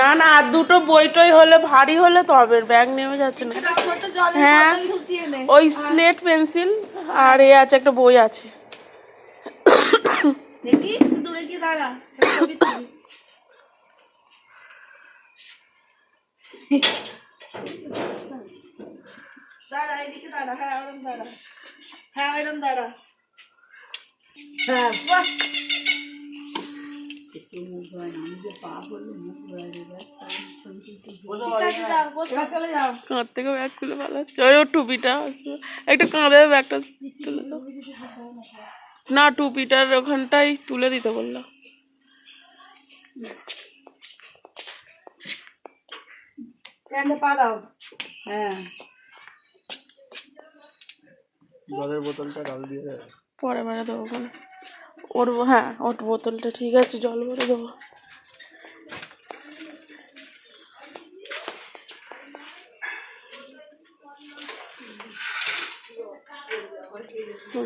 না না আর দুটো বইটই হলে ভারী হলে তবে ব্যাগ নেমে যাচ্ছে না। হ্যাঁ। ওই স্লেট পেন্সিল আর এ আছে একটা বই আছে। এদিকে দাঁড়া হ্যাঁ ওরম দাঁড়া। হ্যাঁ ওরম দাঁড়া। হ্যাঁ। বাহ ঠিক আছে, যাও, বসো, চলে যাও। কাঁধ থেকে ব্যাগ খুলে পালাচ্ছে ওই ওর টুপিটা একটা কাঁধে ব্যাগটা তুলে দাও। না টুপিটার ওখানটাই তুলে দিতে বললাম পা দাও। হ্যাঁ। জলের বোতলটা ডাল দিয়ে পরে বেড়া দেবো ওখানে ওর হ্যাঁ ওর বোতলটা ঠিক আছে জল ভরে দেবো।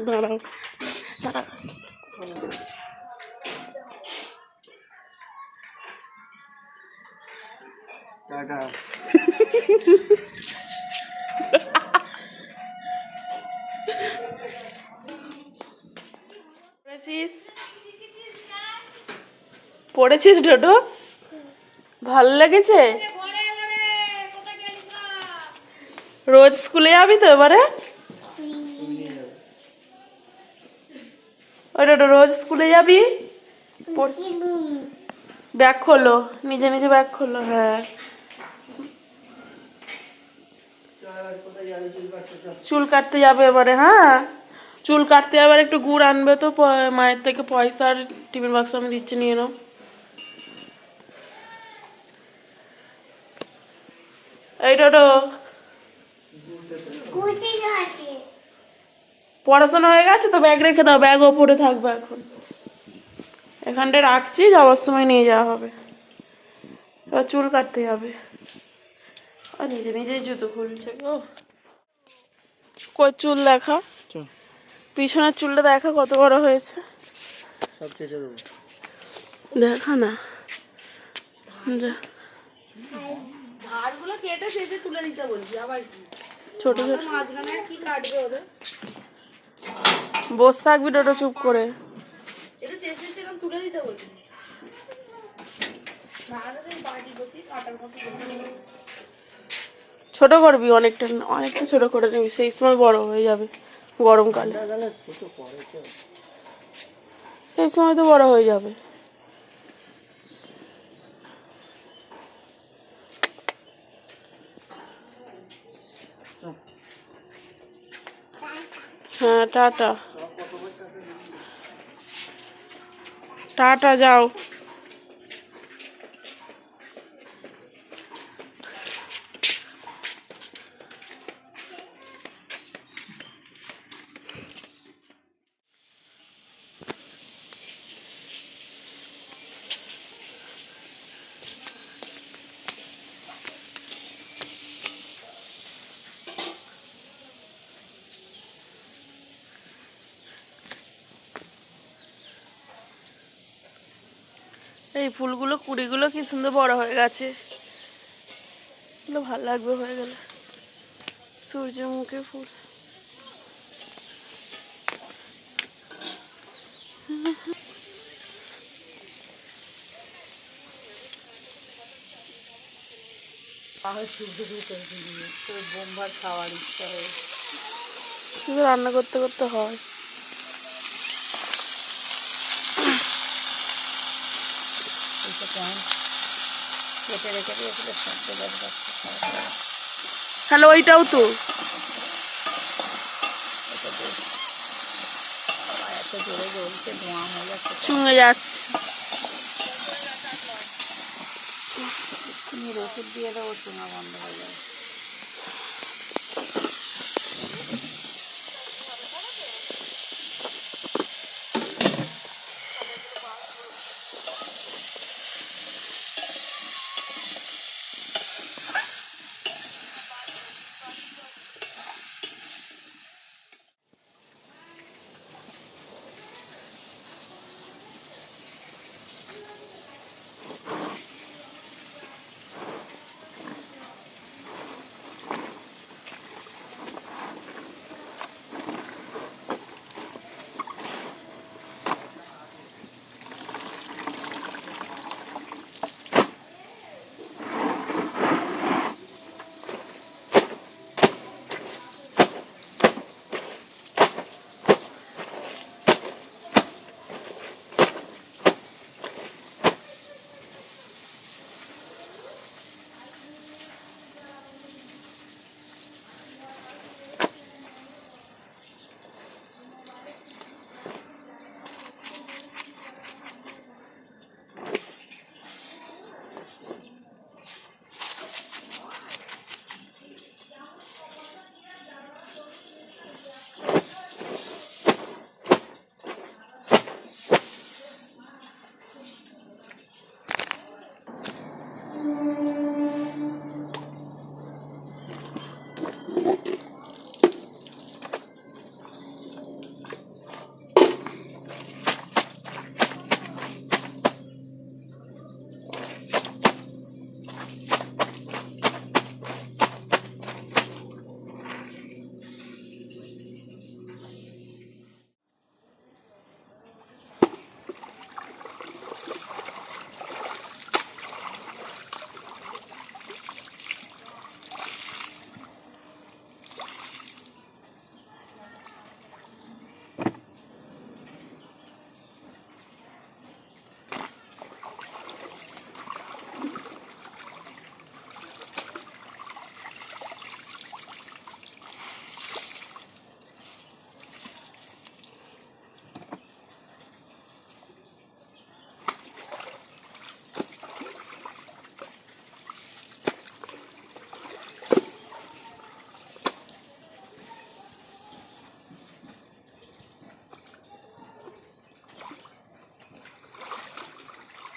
দাঁড়াও দাঁড়াও টাটা। পড়েছিস ডোডো? ভালো লেগেছে? রোজ স্কুলে যাবি তো এবারে? ওই ডোডো, রোজ স্কুলে যাবি? ব্যাগ খোলো, নিজে নিজে ব্যাগ খোলো হ্যাঁ। চুল কাটতে যাবে এবারে হ্যাঁ? চুল কাটতে যাবার একটু গুড় আনবে তো মায়ের থেকে পয়সা আর টিফিন বাক্স আমি দিচ্ছি, নিয়ে নাও। এই টোটো পড়াশোনা হয়ে গেছে তো ব্যাগ রেখে দাও ব্যাগ ওপরে থাকবে এখন। এখানটা রাখছি যাওয়ার সময় নিয়ে যাওয়া হবে। এবার চুল কাটতে হবে। আর নিজে নিজেই জুতো খুলছে গো কই চুল দেখা? পিছনের চুলটা দেখা কত বড় হয়েছে? দেখা না। যা। ধারগুলো কেটে শেষে তুলে দিতে বলছি আবার ছোট ছোট। মাঝখানে কি কাটবে ওদের? বস থাকবি ডোটো চুপ করে। এটা চেষ্টা সেরকম তুলে দিতে বলছি। ছোট করবি অনেকটা অনেকটা ছোট করে নিবি সেই সময় বড় হয়ে যাবে গরমকালে। সেই সময় তো বড় হয়ে যাবে। হ্যাঁ টাটা। টাটা যাও। এই ফুলগুলো কুড়িগুলো কি সুন্দর বড় হয়ে গেছে। ভালো লাগবে হয়ে গেলে। সূর্যমুখী ফুল। হয়ে শুধু রান্না করতে করতে হয় এইটা কেমন কেটে রেখে দিয়েছিল তাহলে ওইটাও তো। চুঙে যাচ্ছে। তুমি দিয়ে দেবো চুনা বন্ধ হয়ে যাবে।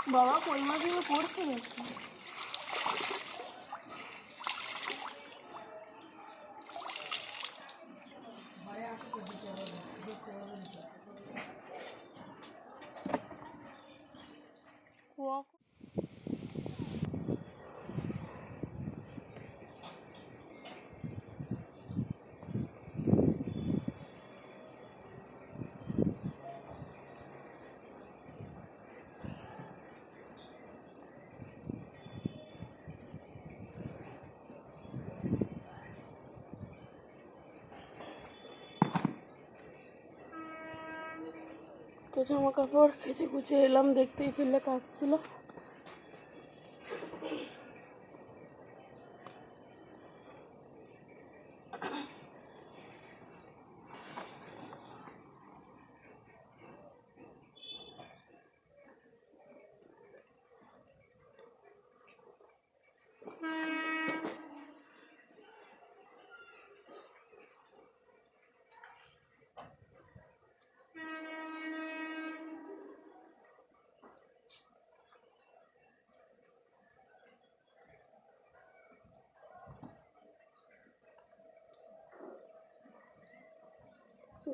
বাবা কই মাছ পড়ছে নাকি কুয়া তো জামা কাপড় কেচে কুচে এলাম দেখতেই ফেললে কাজ ছিল।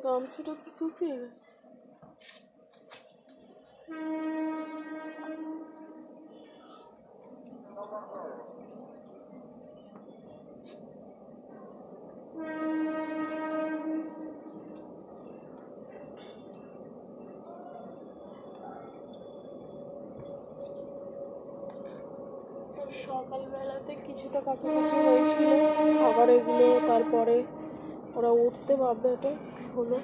গামছাটা তো শুকিয়ে গেছে সকালবেলাতে কিছুটা কাছাকাছি হয়েছিল। আবার এগুলো তারপরে ওরা উঠতে পারবে এটা হলো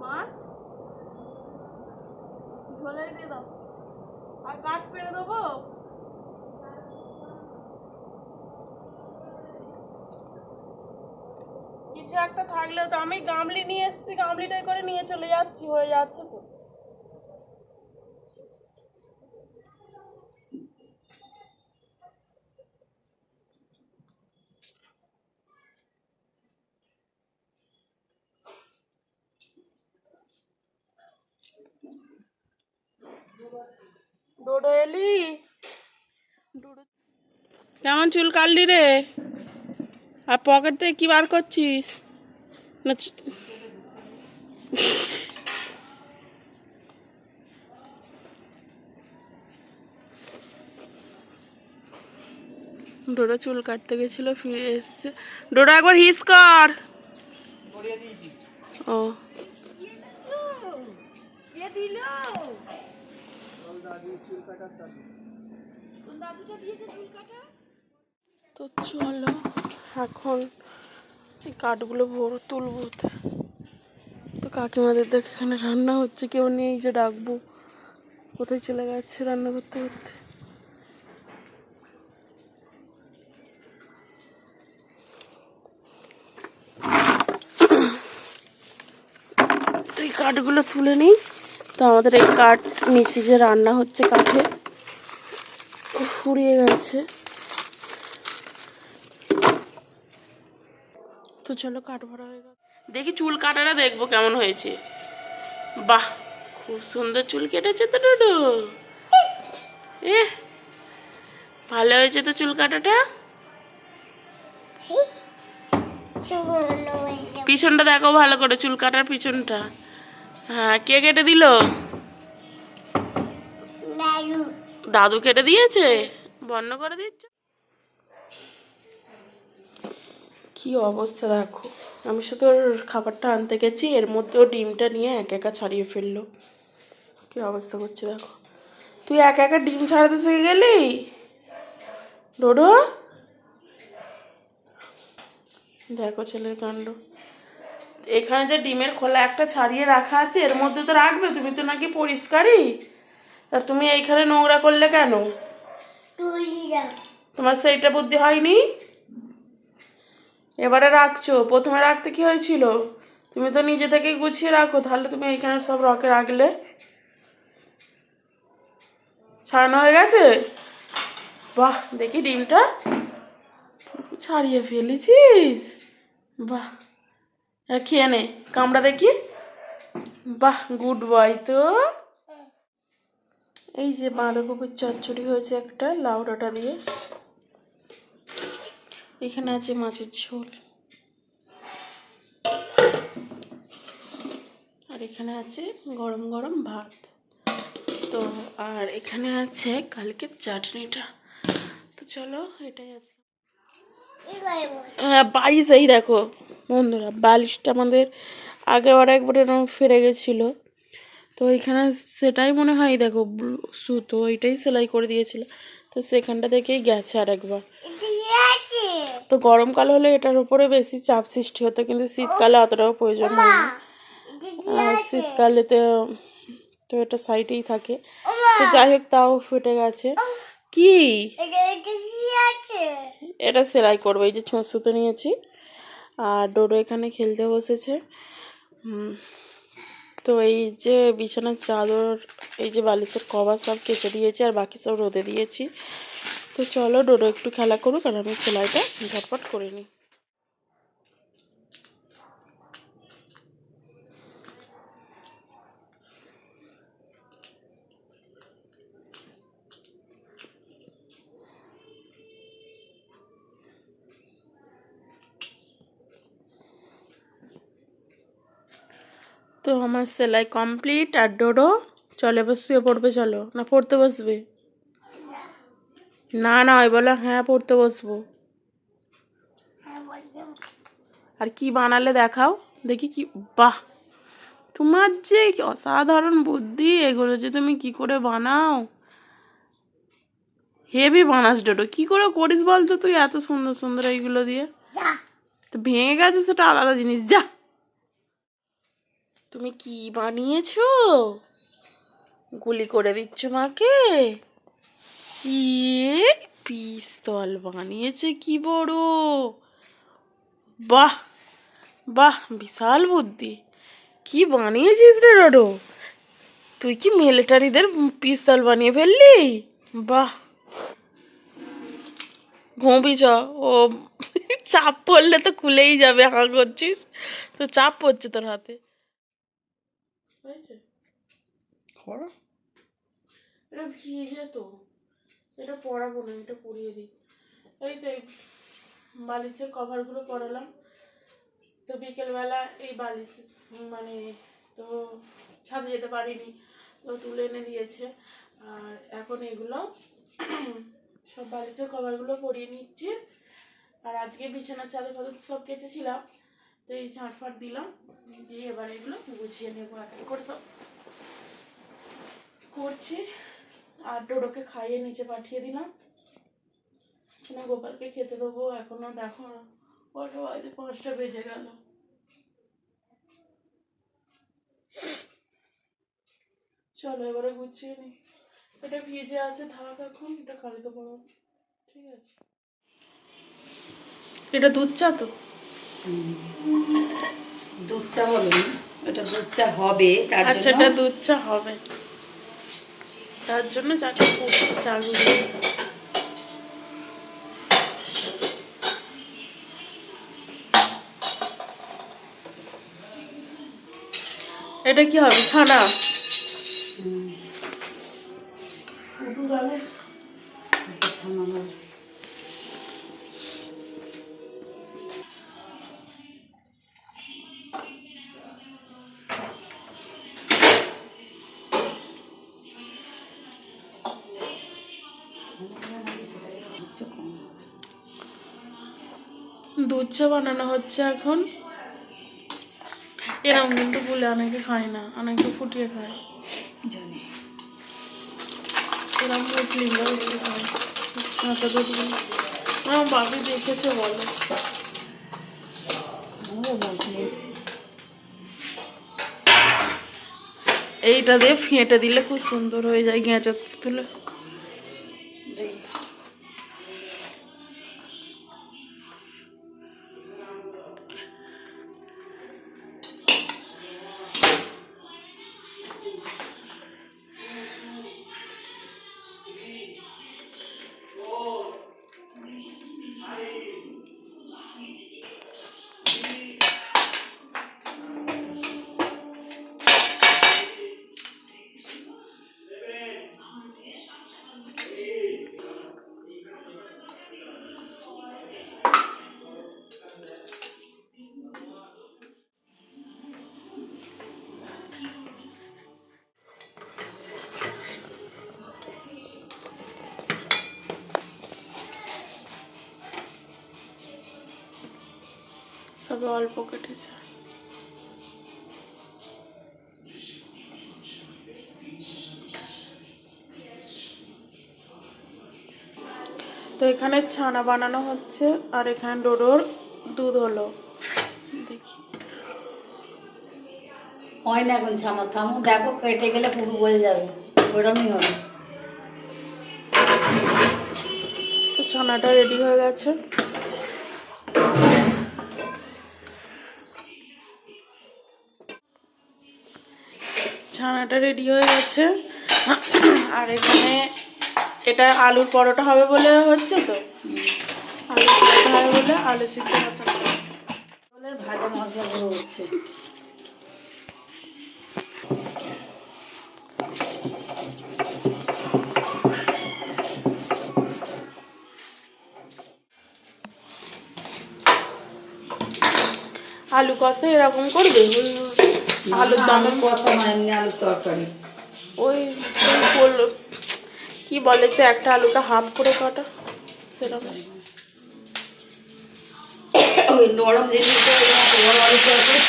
মাছ ঝোলে দিয়ে দাও আর কাঠ পেরে দেবো কিছু একটা থাকলেও তো আমি গামলি নিয়ে এসেছি, গামলিটাই করে নিয়ে চলে যাচ্ছি, হয়ে যাচ্ছে তো। এলি? কেমন চুল কাটলি রে? আর পকেট থেকে কি বার করছিস? চু- ডোডো চুল কাটতে গেছিল, ফিরে এসছে। ডোডো একবার হিস কর। ও। তো চলো এখন এই কাঠগুলো ভোর তুলবো তো। কাকিমাদের দেখ এখানে রান্না হচ্ছে, কেউ নেই যে ডাকবো। কোথায় চলে গেছে রান্না করতে করতে? এই কাঠগুলো তুলে নিই। তো আমাদের এই কাঠ নিচে যে রান্না হচ্ছে কাঠে ফুরিয়ে গেছে। তো চলো কাঠ ভরা হয়ে গেল। দেখি চুল কাটাটা দেখব কেমন হয়েছে। বাহ খুব সুন্দর চুল কেটেছে তো ডুডু। এ ভালো হয়েছে তো চুল কাটাটা? পিছনটা দেখো ভালো করে চুল কাটার পিছনটা। হ্যাঁ কে কেটে দিল? দাদু। কেটে দিয়েছে? বন্ধ করে দিচ্ছ? কি অবস্থা দেখো। আমি শুধু ওর খাবারটা আনতে গেছি এর মধ্যে ও ডিমটা নিয়ে একা একা ছাড়িয়ে ফেলল। কি অবস্থা করছে দেখো। তুই একা একা ডিম ছাড়াতে শিখে গেলি? ডোডো? দেখো ছেলের কাণ্ড। এখানে যে ডিমের খোলা একটা ছাড়িয়ে রাখা আছে এর মধ্যে তো রাখবে তুমি তো নাকি পরিষ্কারই। তা তুমি এইখানে নোংরা করলে কেন? তোমার সেইটা বুদ্ধি হয়নি? এবারে রাখছো। প্রথমে রাখতে কি হয়েছিল? তুমি তো নিজে থেকেই গুছিয়ে রাখো, তাহলে তুমি এইখানে সব রকে রাখলে। ছাড়ানো হয়ে গেছে? বাহ, দেখি ডিমটা। ছাড়িয়ে ফেলেছিস? বাহ খেয়ে নে, কামড়া দেখি। বাহ, গুড বয় তো। এই যে বাঁধাকপির চচ্চড়ি হয়েছে একটা লাউ ডাঁটা দিয়ে। এখানে আছে মাছের ঝোল। আর এখানে আছে গরম গরম ভাত। তো, আর এখানে আছে কালকে চাটনিটা। তো চলো, এটাই আছে হ্যাঁ বালিশ এই দেখো, বন্ধুরা, বালিশটা আমাদের আগেবার একবার এরকম ফেরে গেছিল। তো এখানে সেটাই মনে হয় দেখো সুতো ওইটাই সেলাই করে দিয়েছিল। তো সেখানটা থেকেই গেছে আর একবার তো গরমকাল হলে এটার উপরে বেশি চাপ সৃষ্টি হতো কিন্তু শীতকালে অতটাও প্রয়োজন হয় না শীতকালে তো তো এটা সাইডেই থাকে। তো যাই হোক তাও ফেটে গেছে। কি? এটা সেলাই করব এই যে ছোঁচ সুতো নিয়েছি। আর ডোডো এখানে খেলতে বসেছে। তো এই যে বিছানার চাদর এই যে বালিশের কভার সব কেচে দিয়েছি আর বাকি সব রোদে দিয়েছি। তো চলো ডোডো একটু খেলা করুক আর আমি সেলাইটা ঝটপট করে নিই। তো আমার সেলাই কমপ্লিট আর ডোডো চলে এবার পড়বে, চলো না পড়তে বসবে? না না ওই বলো হ্যাঁ পড়তে বসবো। আর কি বানালে দেখাও? দেখি কি বাহ! তোমার যে কি অসাধারণ বুদ্ধি এগুলো যে তুমি কি করে বানাও? হেভি বানাস ডোডো কি করে করিস বলতো তুই এত সুন্দর সুন্দর এইগুলো দিয়ে? তো ভেঙে গেছে সেটা আলাদা জিনিস যা। তুমি কি বানিয়েছো? গুলি করে দিচ্ছ মাকে? ইয়ে পিস্তল বানিয়েছে কি বড়? বাহ বাহ বিশাল বুদ্ধি। কি বানিয়েছিস রে রডো? তুই কি মিলিটারিদের পিস্তল বানিয়ে ফেললি? বাহ। ঘুমবি চ। ও চাপ পড়লে তো খুলেই যাবে হাঁ করছিস? তো চাপ পড়ছে তোর হাতে। হয়েছে? এটা ভিজে তো। এটা পরাবো না, এটা পরিয়ে দিই। এই তো এই বালিশের কভারগুলো পরালাম। তো বিকেলবেলা এই বালিশ মানে তো ছাদে যেতে পারিনি, তো তুলে এনে দিয়েছে। আর এখন এগুলো সব বালিশের কভারগুলো পরিয়ে নিচ্ছি। আর আজকে বিছানার চাদর ফাদর সব কেচেছিলাম, তো এই ঝাঁট ফাট দিলাম, দিয়ে এবার এগুলো গুছিয়ে নেব এক করে সব করছি। আর ডোডোকে খাইয়ে নিচে পাঠিয়ে দিলাম। না গোপালকে খেতে দেবো এখনও দেখো কটা বাজে পাঁচটা বেজে গেল। চলো এবারে গুছিয়ে নি। এটা ভিজে আছে থাক এখন এটা কালকে পড়ো ঠিক আছে। এটা দুধ চা তো? দুধ চা হবে না। ওটা দুধ চা হবে তার আচ্ছা এটা দুধ চা হবে। তার জন্য চাটা করছি চাগুলো এটা কি হবে? ছানা দুধ চা বানানো হচ্ছে এখন। এরকম কিন্তু বলে অনেকে খায় না অনেকে ফুটিয়ে খায়। জানি। এরকম খায় দুধ আমার বাবি দেখেছে বলে। এইটা দিয়ে ফেটে দিলে খুব সুন্দর হয়ে যায় গেঁচো তুলে। সবে অল্প কেটেছে। তো এখানে ছানা বানানো হচ্ছে আর এখানে ডোডোর দুধ হলো। দেখি। হয় না এখন ছানা থামো দেখো কেটে গেলে পুরো বলে যাবে। ওরমই হবে। তো ছানাটা রেডি হয়ে গেছে। ছানাটা রেডি হয়ে গেছে। আর এখানে এটা আলুর পরোটা হবে বলে হচ্ছে তো। আলুর পরোটা হবে বলে আলু সিদ্ধ বলে ভাজা মশলাগুলো হচ্ছে। আলু কষা এরকম করবে। আলুর দমের কথা এমনি আলুর তরকারি। ওই কি বলে যে একটা আলুকে হাফ করে কাটা? সেরকম। ওই নরম জিনিসটা আলু তরকারি।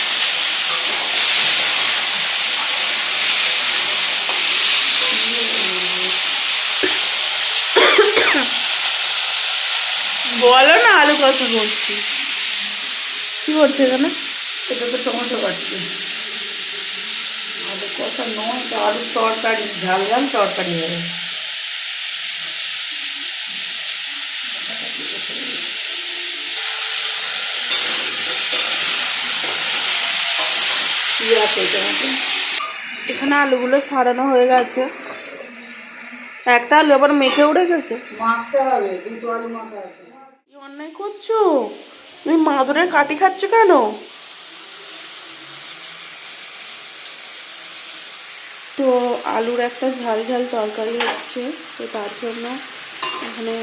বলো না আলু কষা করছি কি করছে এখানে? এটা তো টমেটো কাটছে। কষা নয় তো আলুর তরকারি ঝাল ঝাল তরকারি হবে। এখানে আলুগুলো সারানো হয়ে গেছে। একটা আলু আবার মেখে উঠে গেছে। মাখতে হবে দুটো আলু মাখা আছে। কি অন্যায় করছ? তুমি মাদুরের কাটি খাচ্ছ কেন? তো আলুর একটা ঝাল ঝাল তরকারি হচ্ছে, তো তার জন্য এখানে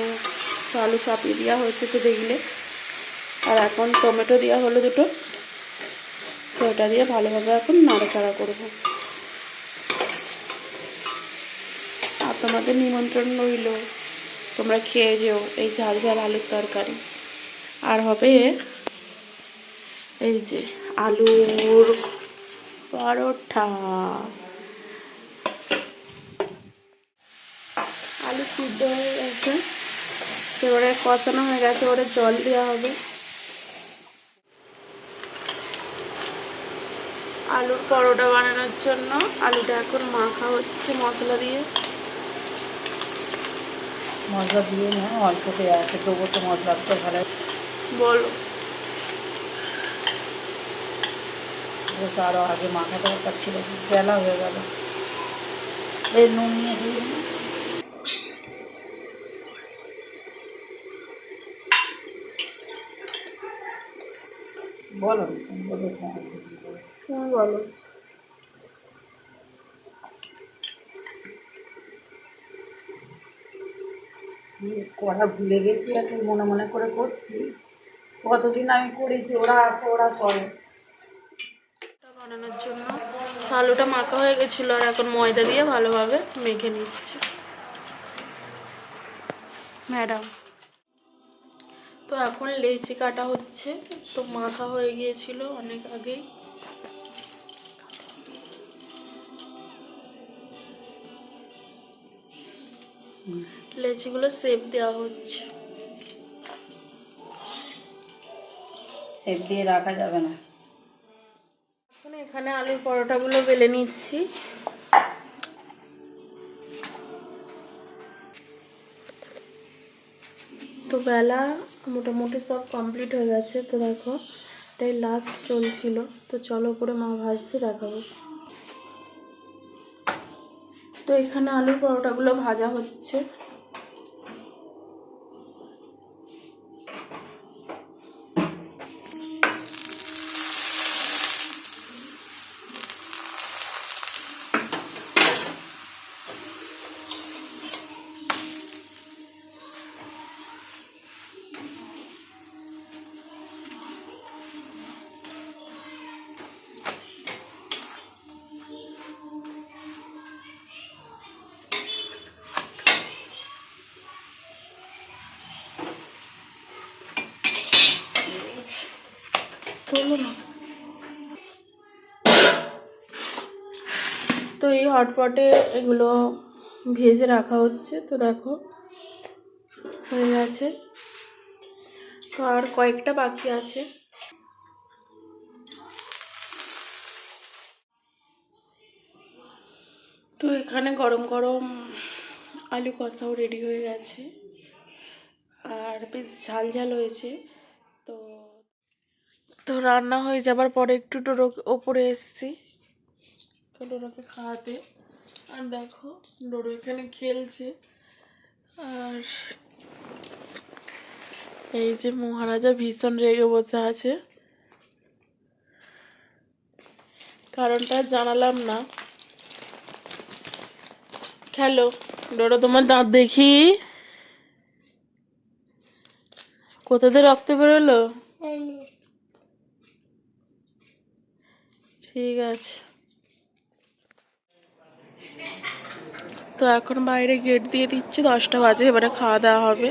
আলু চাপিয়ে দেওয়া হয়েছে তো দেখলে। আর এখন টমেটো দেওয়া হলো দুটো, তো এটা দিয়ে ভালোভাবে এখন নাড়াচাড়া করব। আর তোমাদের নিমন্ত্রণ রইল, তোমরা খেয়ে যেও এই ঝাল ঝাল আলুর তরকারি। আর হবে এই যে আলুর পরোটা সিদ্ধ হয়ে গেছে। এবারে কষানো হয়ে গেছে ওরে জল দেওয়া হবে। আলুর পরোটা বানানোর জন্য আলুটা এখন মাখা হচ্ছে মশলা দিয়ে। মশলা দিয়ে না অল্প করে আছে তবু তো মশলা তো ভালো। বলো। এটা তো আরও আগে মাখা দরকার ছিল বেলা হয়ে গেল। এই নুন নিয়ে বলো। তুমি বলো। করা ভুলে গেছি এখন মনে মনে করে করছি। কতদিন আমি করেছি ওরা আসে ওরা করে। বানানোর জন্য আলুটা মাখা হয়ে গেছিল আর এখন ময়দা দিয়ে ভালোভাবে মেখে নিচ্ছি। ম্যাডাম। তো এখন লেচি কাটা হচ্ছে তো মাথা হয়ে গিয়েছিল অনেক আগেই। লেচিগুলো সেপ দেওয়া হচ্ছে। সেপ দিয়ে রাখা যাবে না। এখন এখানে আলুর পরোটাগুলো বেলে নিচ্ছি। তো বেলা মোটামুটি সব কমপ্লিট হয়ে গেছে, তো দেখো এটাই লাস্ট চলছিল। তো চলো করে মা ভাজতে দেখাবো। তো এখানে আলুর পরোটাগুলো ভাজা হচ্ছে। হটপটে এগুলো ভেজে রাখা হচ্ছে, তো দেখো, হয়ে গেছে। তো আর কয়েকটা বাকি আছে। তো এখানে গরম গরম আলু কষাও রেডি হয়ে গেছে। আর বেশ ঝাল ঝাল হয়েছে, তো তো রান্না হয়ে যাবার পরে একটু ওপরে এসছি। তো ডোরোকে খাওয়াতে। আর দেখো ডোরো এখানে খেলছে। আর এই যে মহারাজা ভীষণ রেগে বসে আছে। কারণটা জানালাম না। খেলো। ডোরো তোমার দাঁত দেখি। কোথা কোথাতে রক্ত বেরোলো? ঠিক আছে। তো এখন বাইরে গেট দিয়ে দিচ্ছে, দশটা বাজে, এবারে খাওয়া দাওয়া হবে।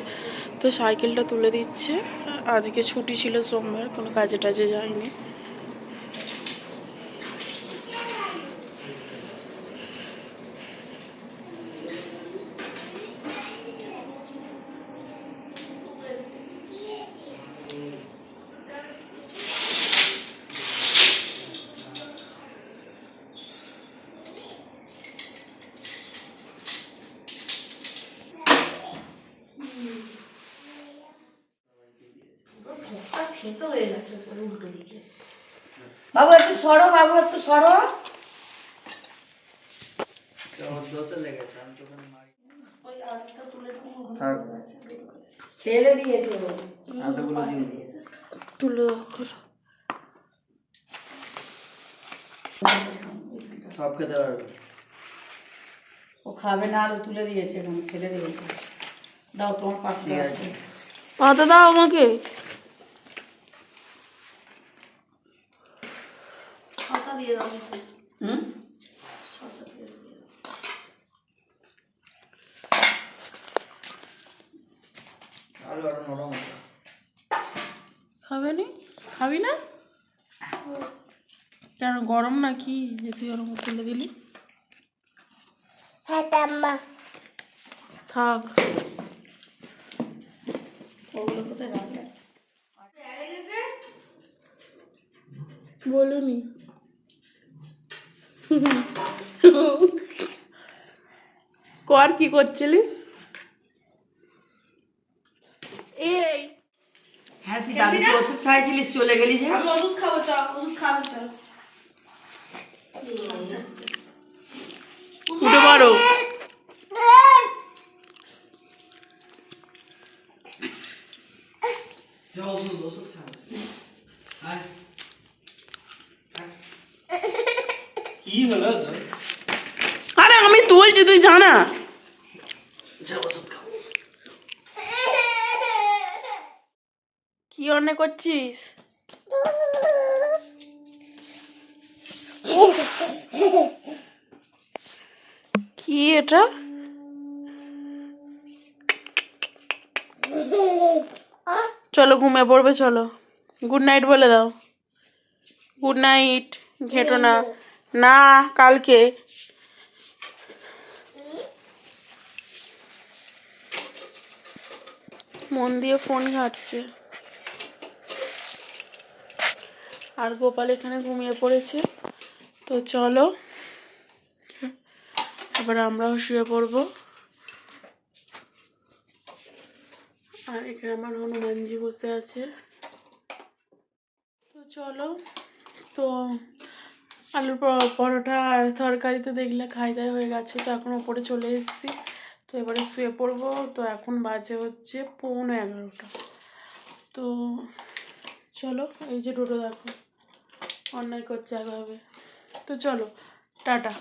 তো সাইকেলটা তুলে দিচ্ছে। আজকে ছুটি ছিল সোমবার, কোনো কাজে টাজে যায়নি খেতে হয়ে গেছে ওপরে উল্টো দিকে বাবু একটু সরো বাবু একটু সরো ওর দোষে লেগেছে আমি তোকে মারি ওই আলুটা তুলে থাক ফেলে দিয়েছে তুলে করো। সব খেতে পারবে। ও খাবে না আলু তুলে দিয়েছে এখন ফেলে দিয়েছে। দাও তোমার ঠিক আছে। পাতা দাও আমাকে। শসা দিয়ে দাও। হুম আলু আরও নরম হতো। খাবে নি? খাবি না? কেন গরম নাকি? যে তুই ওরকম তুলে দিলি। থাক। ওগুলো কোথায় রাখলে বলুনি। কর কি করছিলিস? এই হ্যাঁ তুই দাদুকে ওষুধ খাইছিলিস চলে গেলি যে? আমি ওষুধ খাব চ ওষুধ খাব চ উঠে পড়ো। আরে আমি তুলছি তুই জানা। কি অনেক করছিস? কি এটা? চলো ঘুমিয়ে পড়বে, চলো। গুড নাইট বলে দাও। গুড নাইট ঘেটো না। না, কালকে। মন দিয়ে ফোন ঘাটছে। আর গোপাল এখানে ঘুমিয়ে পড়েছে। তো চলো, এবার আমরাও শুয়ে পড়ব। আর এখানে আমার হনুমানজি বসে আছে। তো চলো, তো আলুর পরোটা আর তরকারি তো দেখলে খাই দাই হয়ে গেছে, তো এখন ওপরে চলে এসেছি। তো এবারে শুয়ে পড়ব, তো এখন বাজে হচ্ছে পৌনে এগারোটা। তো চলো, এই যে ডোডো দেখো। অন্যায় করছে একভাবে তো চলো টাটা।